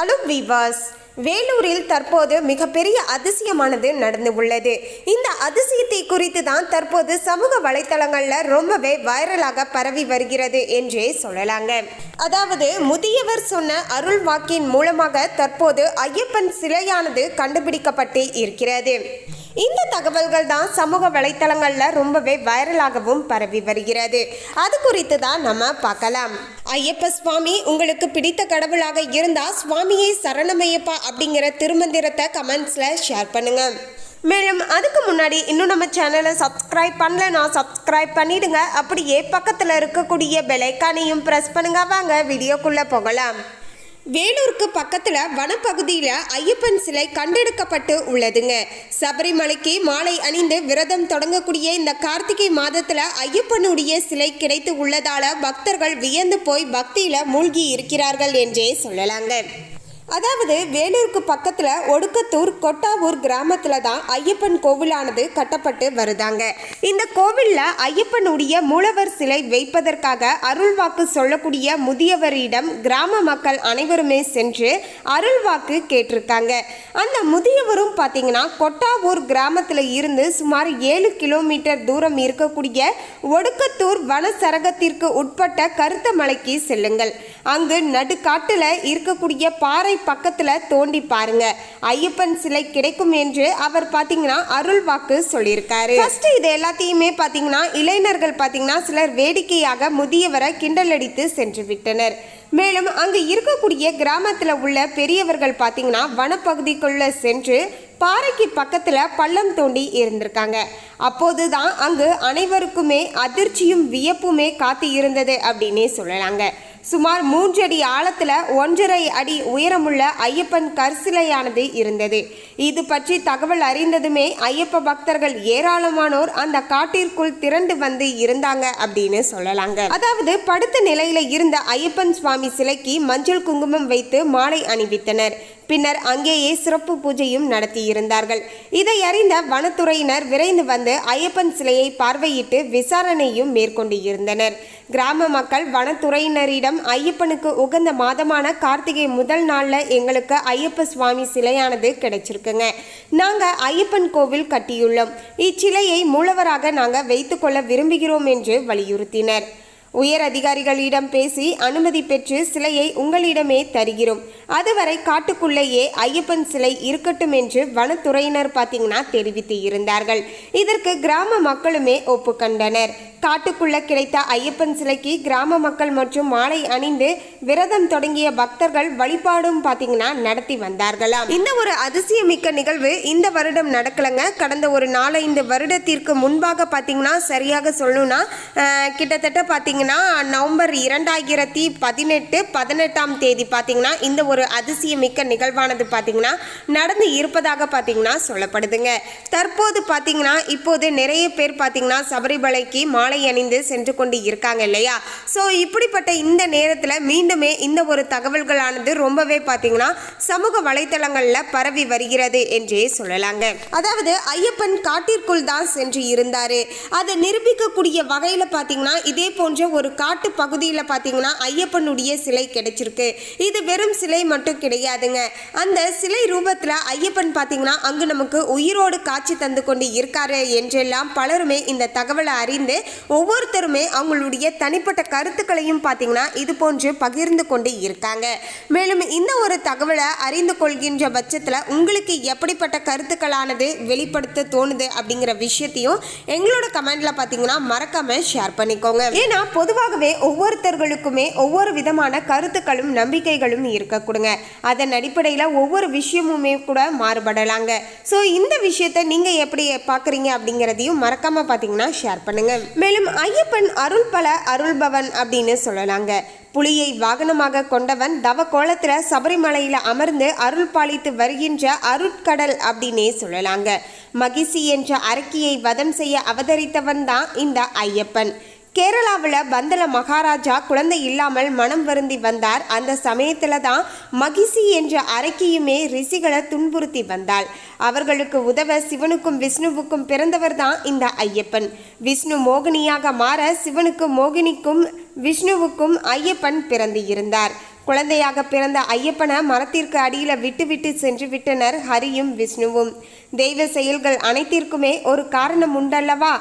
அலு விவாஸ் வேலூரில் தற்போது மிகப்பெரிய அதிசயமானது நடந்து உள்ளது. இந்த அதிசயத்தை குறித்து தான் தற்போது சமூக வலைத்தளங்களில் ரொம்பவே வைரலாக பரவி வருகிறது என்றே சொல்லலாங்க. அதாவது முதியவர் சொன்ன அருள் வாக்கின் மூலமாக தற்போது ஐயப்பன் சிலையானது கண்டுபிடிக்கப்பட்டு இருக்கிறது. இந்த தகவல்கள் தான் சமூக வலைத்தளங்களில் ரொம்பவே வைரலாகவும் பரவி வருகிறது. அது குறித்து தான் நம்ம பார்க்கலாம். ஐயப்ப சுவாமி உங்களுக்கு பிடித்த கடவுளாக இருந்தா சுவாமியை சரணமையப்பா அப்படிங்கிற திருமந்திரத்தை கமெண்ட்ஸ்ல ஷேர் பண்ணுங்க. மேலும் அதுக்கு முன்னாடி இன்னும் நம்ம சேனலை சப்ஸ்கிரைப் பண்ணலன்னா சப்ஸ்கிரைப் பண்ணிடுங்க. அப்படியே பக்கத்தில் இருக்கக்கூடிய பெலைக்கானையும் ப்ரெஸ் பண்ணுங்க. வாங்க வீடியோக்குள்ளே போகலாம். வேலூருக்கு பக்கத்தில் வனப்பகுதியில் ஐயப்பன் சிலை கண்டெடுக்கப்பட்டு உள்ளதுங்க. சபரிமலைக்கு மாலை அணிந்து விரதம் தொடங்கக்கூடிய இந்த கார்த்திகை மாதத்தில் ஐயப்பனுடைய சிலை கிடைத்து உள்ளதால் பக்தர்கள் வியந்து போய் பக்தியில் மூழ்கி இருக்கிறார்கள் என்றே சொல்லலாங்க. அதாவது வேலூருக்கு பக்கத்தில் ஒடுக்கத்தூர் கொட்டாவூர் கிராமத்தில் தான் ஐயப்பன் கோவிலானது கட்டப்பட்டு வருதாங்க. இந்த கோவிலில் ஐயப்பனுடைய மூலவர் சிலை வைப்பதற்காக அருள்வாக்கு சொல்லக்கூடிய முதியவரிடம் கிராம மக்கள் அனைவருமே சென்று அருள்வாக்கு கேட்டிருக்காங்க. அந்த முதியவரும் பார்த்தீங்கன்னா கொட்டாவூர் கிராமத்தில் இருந்து சுமார் ஏழு கிலோமீட்டர் தூரம் இருக்கக்கூடிய ஒடுக்கத்தூர் வனசரகத்திற்கு உட்பட்ட கருத்த மலைக்கு செல்லுங்கள். அங்கு நடுக்காட்டில் இருக்கக்கூடிய பாறை பக்கத்துல தோண்டி பாருங்க. ஐயப்பன் சிலை கிடைக்கும் என்று அவர் பாத்தீங்கன்னா அருள் வாக்கு சொல்லியிருக்காரு. ஃபர்ஸ்ட் இது எல்லாத்தையுமே பார்த்தீங்கன்னா இளைஞர்கள் பார்த்தீங்கன்னா சிலர் வேடிக்கையாக முதியவரை கிண்டலடித்து சென்று விட்டனர். மேலும் அங்கு இருக்கக்கூடிய கிராமத்தில் உள்ள பெரியவர்கள் பார்த்தீங்கன்னா வனப்பகுதிக்குள்ள சென்று பாறைக்கு பக்கத்தில் பள்ளம் தோண்டி இருந்திருக்காங்க. அப்போதுதான் அங்கு அனைவருக்குமே அதிர்ச்சியும் வியப்புமே காத்து இருந்தது அப்படின்னே சொல்லலாங்க. சுமார் மூன்று அடி ஆழத்தில் ஒன்றரை அடி உயரமுள்ள ஐயப்பன் கற்சிலையானது இருந்தது. இது பற்றி தகவல் அறிந்ததுமே ஐயப்ப பக்தர்கள் ஏராளமானோர் அந்த காட்டிற்குள் திரண்டு வந்து இருந்தாங்க அப்படின்னு சொல்லலாங்க. அதாவது படுத்த நிலையில இருந்த ஐயப்பன் சுவாமி சிலைக்கு மஞ்சள் குங்குமம் வைத்து மாலை அணிவித்தனர். பின்னர் அங்கேயே சிறப்பு பூஜையும் நடத்தியிருந்தார்கள். இதை அறிந்த வனத்துறையினர் விரைந்து வந்து ஐயப்பன் சிலையை பார்வையிட்டு விசாரணையும் மேற்கொண்டு இருந்தனர் கிராம மக்கள் வனத்துறையினரிடம் ஐயப்பனுக்கு உகந்த மாதமான கார்த்திகை முதல் நாளில் எங்களுக்கு ஐயப்ப சுவாமி சிலையானது கிடைச்சிருக்குங்க. நாங்கள் ஐயப்பன் கோவில் கட்டியுள்ளோம். இச்சிலையை மூலவராக நாங்கள் வைத்துக்கொள்ள விரும்புகிறோம் என்று வலியுறுத்தினர். உயர் அதிகாரிகளிடம் பேசி அனுமதி பெற்று சிலையை உங்களிடமே தருகிறோம். அதுவரை காட்டுக்குள்ளேயே ஐயப்பன் சிலை இருக்கட்டும் என்று வனத்துறையினர் பார்த்தீங்கன்னா தெரிவித்து இருந்தார்கள். இதற்கு கிராம மக்களுமே ஒப்புக்கொண்டனர் காட்டுக்குள்ள கிடைத்த ஐயப்பன் சிலைக்கு கிராம மக்கள் மற்றும் மாலை அணிந்து விரதம் தொடங்கிய பக்தர்கள் வழிபாடும் பார்த்தீங்கன்னா நடத்தி வந்தார்களாம். இந்த ஒரு அதிசயமிக்க நிகழ்வு இந்த வருடம் நடக்கலைங்க. கடந்த ஒரு நாலஞ்சு வருடத்திற்கு முன்பாக பார்த்தீங்கன்னா சரியாக சொல்லணும்னா கிட்டத்தட்ட பார்த்தீங்கன்னா நவம்பர் இரண்டாயிரத்தி பதினெட்டு பதினெட்டாம் தேதி பார்த்தீங்கன்னா இந்த ஒரு அதிசயமிக்க நிகழ்வானது பார்த்தீங்கன்னா நடந்து இருப்பதாக பார்த்தீங்கன்னா சொல்லப்படுதுங்க. தற்போது பார்த்தீங்கன்னா இப்போது நிறைய பேர் பார்த்தீங்கன்னா சபரிமலைக்கு மாலை அணிந்து சென்று கொண்டு இருக்காங்க இல்லையா? ஸோ இப்படிப்பட்ட இந்த நேரத்தில் மீண்டுமே இந்த ஒரு தகவல்களானது ரொம்பவே பார்த்தீங்கன்னா சமூக வலைத்தளங்களில் பரவி வருகிறது என்றே சொல்லலாங்க. அதாவது ஐயப்பன் காட்டிற்குள் தான் சென்று இருந்தாரு. அதை நிரூபிக்கக்கூடிய வகையில் பார்த்தீங்கன்னா இதே போன்ற ஒரு காட்டு பகுதியில் பார்த்தீங்கன்னா ஐயப்பனுடைய சிலை கிடைச்சிருக்கு. இது வெறும் சிலை மட்டும் கிடையாதுங்க. அந்த சிலை ரூபத்தில் ஐயப்பன் பார்த்தீங்கன்னா அங்கு நமக்கு உயிரோடு காட்சி தந்து கொண்டு இருக்காரு என்றெல்லாம் பலருமே இந்த தகவலை அறிந்து ஒவ்வொருத்தருமே அவங்களுடைய தனிப்பட்ட கருத்துக்களையும் பார்த்தீங்கன்னா இது போன்று பகிர்ந்து கொண்டு இருக்காங்க. மேலும் இந்த ஒரு தகவலை அறிந்து கொள்கின்ற பட்சத்தில் உங்களுக்கு எப்படிப்பட்ட கருத்துக்களானது வெளிப்படுத்த தோணுது அப்படிங்கிற விஷயத்தையும் எங்களோட கமெண்ட்ல பார்த்தீங்கன்னா மறக்காம ஷேர் பண்ணிக்கோங்க. ஏன்னா பொதுவாகவே ஒவ்வொருத்தர்களுக்குமே ஒவ்வொரு விதமான கருத்துக்களும் நம்பிக்கைகளும் இருக்க கொடுங்க. அதன் அடிப்படையில் ஒவ்வொரு விஷயமுமே கூட மாறுபடலாங்க. ஸோ இந்த விஷயத்தை நீங்கள் எப்படி பார்க்குறீங்க அப்படிங்கிறதையும் மறக்காமல் பார்த்தீங்கன்னா ஷேர் பண்ணுங்க. மேலும் ஐயப்பன் அருள் பல அருள்பவன் அப்படின்னு சொல்லலாங்க. புலியை வாகனமாக கொண்டவன் தவ கோலத்தில் சபரிமலையில் அமர்ந்து அருள் பாலித்து வருகின்ற அருட்கடல் அப்படின்னே சொல்லலாங்க. மகிசி என்ற அரக்கியை வதம் செய்ய அவதரித்தவன் தான் இந்த ஐயப்பன். கேரளாவில் பந்தல மகாராஜா குழந்தை இல்லாமல் மனம் வருந்தி வந்தார். அந்த சமயத்தில் தான் மகிசி என்ற அரக்கியுமே ரிஷிகளை துன்புறுத்தி வந்தாள். அவர்களுக்கு உதவ சிவனுக்கும் விஷ்ணுவுக்கும் பிறந்தவர் தான் இந்த ஐயப்பன். விஷ்ணு மோகினியாக மாற சிவனுக்கும் மோகினிக்கும் விஷ்ணுவுக்கும் ஐயப்பன் பிறந்து இருந்தார் குழந்தையாக பிறந்த ஐயப்பனை மரத்திற்கு அடியில் விட்டு விட்டு சென்று விட்டனர் ஹரியும் விஷ்ணுவும். தெய்வ செயல்கள் அனைத்திற்குமே ஒரு காரணம் உண்டல்லவா?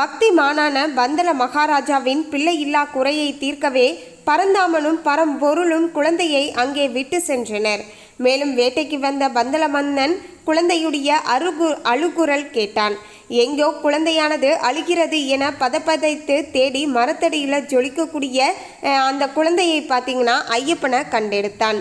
பக்தி மானான பந்தல மகாராஜாவின் பிள்ளையில்லா குறையை தீர்க்கவே பரந்தாமனும் பரம்பொருளும் குழந்தையை அங்கே விட்டு சென்றனர். மேலும் வேட்டைக்கு வந்த பந்தல மன்னன் குழந்தையுடைய அருகு அழுகுரல் கேட்டான். எங்கோ குழந்தையானது அழுகிறது என பதப்பதைத்து தேடி மரத்தடியில் ஜொலிக்கக்கூடிய அந்த குழந்தையை பார்த்தீங்கன்னா ஐயப்பனை கண்டெடுத்தான்.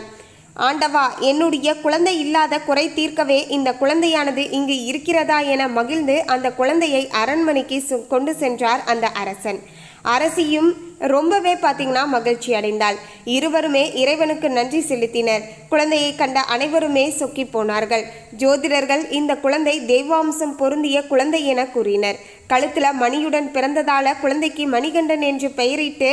ஆண்டவா என்னுடைய குழந்தை இல்லாத குறை தீர்க்கவே இந்த குழந்தையானது இங்கு இருக்கிறதா என மகிழ்ந்து அந்த குழந்தையை அரண்மனைக்கு கொண்டு சென்றார் அந்த அரசன். அரசியும் ரொம்பவே பார்த்தீங்கன்னா மகிழ்ச்சி அடைந்தாள். இருவருமே இறைவனுக்கு நன்றி செலுத்தினர். குழந்தையை கண்ட அனைவருமே சொக்கி போனார்கள். ஜோதிடர்கள் இந்த குழந்தை தெய்வாம்சம் பொருந்திய குழந்தை என கூறினர். கழுத்தில் மணியுடன் பிறந்ததால் குழந்தைக்கு மணிகண்டன் என்று பெயரிட்டு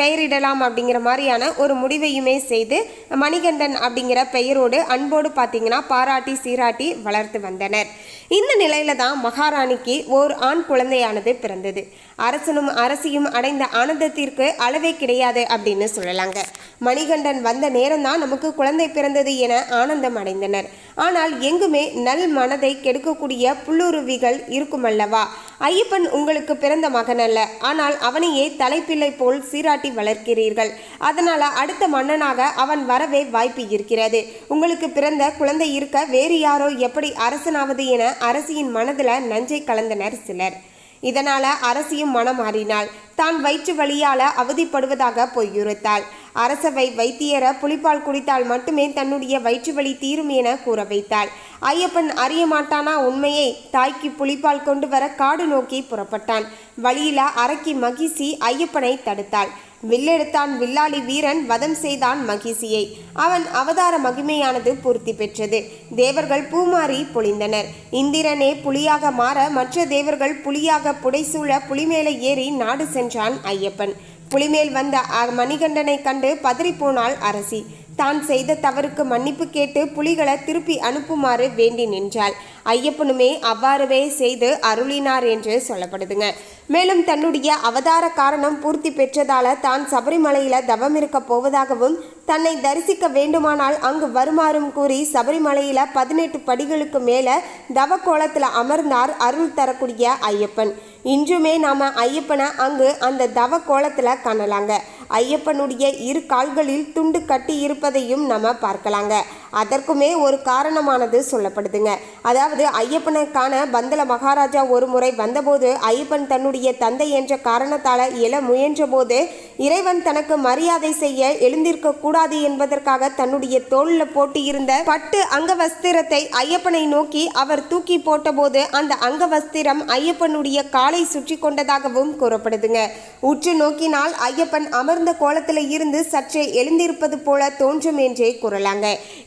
பெயரிடலாம் அப்படிங்கிற மாதிரியான ஒரு முடிவையுமே செய்து மணிகண்டன் அப்படிங்கிற பெயரோடு அன்போடு பார்த்தீங்கன்னா பாராட்டி சீராட்டி வளர்த்து வந்தனர். இந்த நிலையில தான் மகாராணிக்கு ஓர் ஆண் குழந்தையானது பிறந்தது. அரசனும் அரசியும் அடைந்த ஆனந்தத்திற்கு அளவே கிடையாது அப்படின்னு சொல்லலாங்க. மணிகண்டன் வந்த நேரம்தான் நமக்கு குழந்தை பிறந்தது என ஆனந்தம் அடைந்தனர். ஆனால் எங்குமே நல் மனதை கெடுக்கக்கூடிய புல்லுருவிகள் இருக்குமல்லவா? ஐயப்பன் உங்களுக்கு பிறந்த மகன் அல்ல. ஆனால் அவனையே தலைப்பிள்ளை போல் சீராட்டி வளர்க்கிறீர்கள். அதனால அடுத்த மன்னனாக அவன் வரவே வாய்ப்பு இருக்கிறது. உங்களுக்கு பிறந்த குழந்தை இருக்க வேறு யாரோ எப்படி அரசனாவது என அரசியின் மனதில் நஞ்சை கலந்தனர் சிலர். இதனால் அரசியும் மனம் மாறினாள். தான் வயிற்று வழியால் அவதிப்படுவதாக பொய்யுரைத்தாள் அரசவை வைத்தியர புலிப்பால் குடித்தால் மட்டுமே தன்னுடைய வயிற்று வலி தீரும் என கூற வைத்தாள். ஐயப்பன் அறிய மாட்டானா உண்மையை தாய்க்கு புலிப்பால் கொண்டு வர காடு நோக்கி புறப்பட்டான். வழியில அரக்கி மகிழ்ச்சி ஐயப்பனை தடுத்தாள். வில்லெடுத்தான் வில்லாளி வீரன் வதம் செய்தான் மகிசியை. அவன் அவதார மகிமையானது பூர்த்தி பெற்றது. தேவர்கள் பூமாறி பொழிந்தனர். இந்திரனே புலியாக மாற மற்ற தேவர்கள் புலியாக புடைசூழ புலிமேலே ஏறி நாடு சென்றான் ஐயப்பன். புலிமேல் வந்த மணிகண்டனை கண்டு பதறிப்போனாள் அரசி. தான் செய்த தவறுக்கு மன்னிப்பு கேட்டு புலிகளை திருப்பி அனுப்புமாறு வேண்டி நின்றாள். ஐயப்பனுமே அவ்வாறுவே செய்து அருளினார் என்று சொல்லப்படுதுங்க. மேலும் தன்னுடைய அவதார காரணம் பூர்த்தி பெற்றதால தான் சபரிமலையில தவம் இருக்க போவதாகவும் தன்னை தரிசிக்க வேண்டுமானால் அங்கு வருமாறும் கூறி சபரிமலையில பதினெட்டு படிகளுக்கு மேல தவ கோலத்துல அமர்ந்தார் அருள் தரக்கூடிய ஐயப்பன். இன்றுமே நாம ஐயப்பனை அங்கு அந்த தவ கோலத்துல காணலாங்க. ஐயப்பனுடைய இரு கால்களில் துண்டு கட்டி இருப்பதையும் நம்ம பார்க்கலாங்க. அதற்குமே ஒரு காரணமானது சொல்லப்படுதுங்க. அதாவது ஐயப்பனுக்கான பந்தல மகாராஜா ஒரு முறை வந்தபோது ஐயப்பன் தன்னுடைய தந்தை என்ற காரணத்தால் எழ முயன்றபோது இறைவன் தனக்கு மரியாதை செய்ய எழுந்திருக்க கூடாது என்பதற்காக தன்னுடைய தோளில் போட்டு இருந்த பட்டு அங்கவஸ்திரத்தை ஐயப்பனை நோக்கி அவர் தூக்கி போட்டபோது அந்த அங்கவஸ்திரம் ஐயப்பனுடைய காலை சுற்றி கொண்டதாகவும் கூறப்படுதுங்க. உற்று நோக்கினால் ஐயப்பன் அமர்ந்த கோலத்தில் இருந்து சற்றே எழுந்திருப்பது போல தோன்றும் என்றே கூறலாங்க.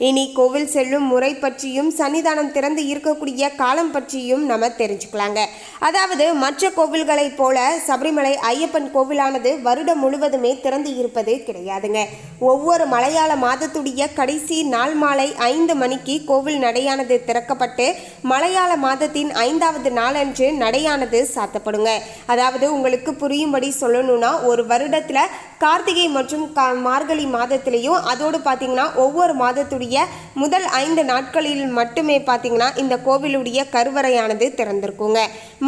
இனி கோவில் செல்லும் முறை பற்றியும் சன்னிதானம் திறந்து இருக்கக்கூடிய காலம் பற்றியும் நம்ம தெரிஞ்சுக்கலாங்க. அதாவது மற்ற கோவில்களைப் போல சபரிமலை ஐயப்பன் கோவிலானது வருடம் முழு முழுவதுமே திறந்து இருப்பது கிடையாதுங்க. ஒவ்வொரு மலையாள மாதத்துடைய கடைசி நாள் மாலை ஐந்து மணிக்கு கோவில் நடையானது திறக்கப்பட்டு மலையாள மாதத்தின் ஐந்தாவது நாளன்று நடையானது சாத்தப்படுங்க. அதாவது உங்களுக்கு புரியும்படி சொல்லணும்னா ஒரு வருடத்தில் கார்த்திகை மற்றும் கா மார்கழி மாதத்திலையும் அதோடு பார்த்தீங்கன்னா ஒவ்வொரு மாதத்துடைய முதல் ஐந்து நாட்களில் மட்டுமே பார்த்தீங்கன்னா இந்த கோவிலுடைய கருவறையானது திறந்திருக்குங்க.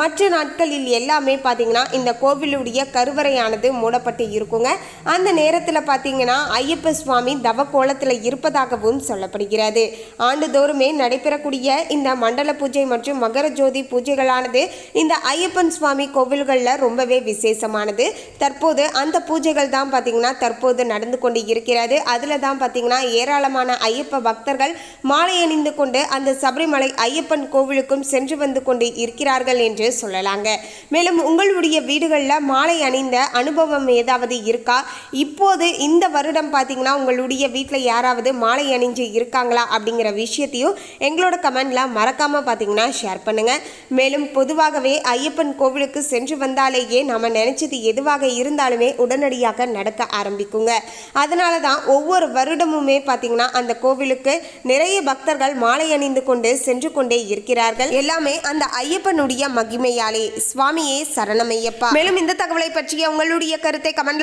மற்ற நாட்களில் எல்லாமே பார்த்தீங்கன்னா இந்த கோவிலுடைய கருவறையானது மூடப்பட்டு இருக்குங்க அந்த நேரத்தில் பார்த்தீங்கன்னா ஐயப்ப சுவாமி தவ கோலத்தில் இருப்பதாகவும் சொல்லப்படுகிறது. ஆண்டுதோறுமே நடைபெறக்கூடிய இந்த மண்டல பூஜை மற்றும் மகர ஜோதி பூஜைகளானது இந்த ஐயப்பன் சுவாமி கோவில்களில் ரொம்பவே விசேஷமானது. தற்போது அந்த பூஜைகள் தான் பார்த்தீங்கன்னா தற்போது நடந்து கொண்டு இருக்கிறது. அதில் தான் பார்த்தீங்கன்னா ஏராளமான ஐயப்ப பக்தர்கள் மாலை அணிந்து கொண்டு அந்த சபரிமலை ஐயப்பன் கோவிலுக்கும் சென்று வந்து கொண்டு இருக்கிறார்கள் என்று சொல்லலாங்க. மேலும் உங்களுடைய வீடுகளில் மாலை அணிந்த அனுபவம் ஏதாவது இருக்கா? இப்போது இந்த வருடம் பார்த்தீங்கன்னா உங்களுடைய வீட்டில் யாராவது மாலை அணிஞ்சு இருக்காங்களா அப்படிங்கிற விஷயத்தையும் எங்களோட கமெண்டில் மறக்காம பார்த்தீங்கன்னா ஷேர் பண்ணுங்க. மேலும் பொதுவாகவே ஐயப்பன் கோவிலுக்கு சென்று வந்தாலேயே நம்ம நினச்சது எதுவாக இருந்தாலுமே உடனடியாக நடக்க ஆரம்பிக்குங்க. அதனால தான் ஒவ்வொரு வருடமுமே பார்த்தீங்கன்னா அந்த கோவிலுக்கு கோவிலுக்கு நிறைய பக்தர்கள் மாலை அணிந்து கொண்டு சென்று கொண்டே இருக்கிறார்கள். எல்லாமே அந்த ஐயப்பனுடைய மகிமையாலே. சுவாமியே சரணமையப்பா. மேலும் இந்த தகவலை பற்றிய உங்களுடைய கருத்தை கமெண்ட்ல